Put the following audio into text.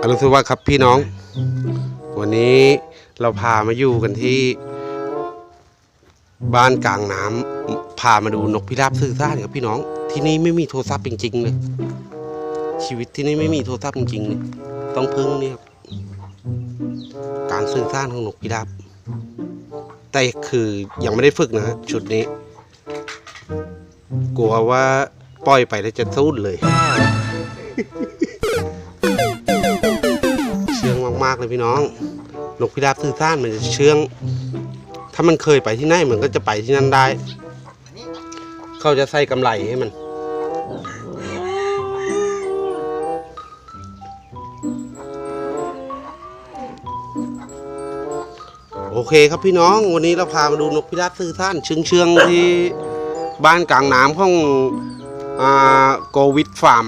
อรุณสวัสดิ์ครับพี่น้อง วันนี้เราพามาอยู่กันที่ บ้านกลางน้ำพามาดูนกพิราบสื่อสารครับพี่น้อง ที่นี่ไม่มีโทรศัพท์จริงๆเลยชีวิตที่นี่ไม่มีโทรศัพท์จริงๆเลยต้องพึ่งเนี่ยครับการสื่อสารของนกพิราบแต่คือยังไม่ได้ฝึกนะฮะชุดนี้ กลัวว่าปล่อยไปแล้วจะสู้เลยากเลยพี่น้อง นกพิราบสื่อสารมันจะเชื่อง ถ้ามันเคยไปที่ไหนมันก็จะไปที่นั่นได้ เขาจะใส่กำไรให้มัน โอเคครับพี่น้อง วันนี้เราพามาดูนกพิราบสื่อสารเชื่องเชื่องๆที่บ้านกลางน้ำของอโกวิดฟาร์ม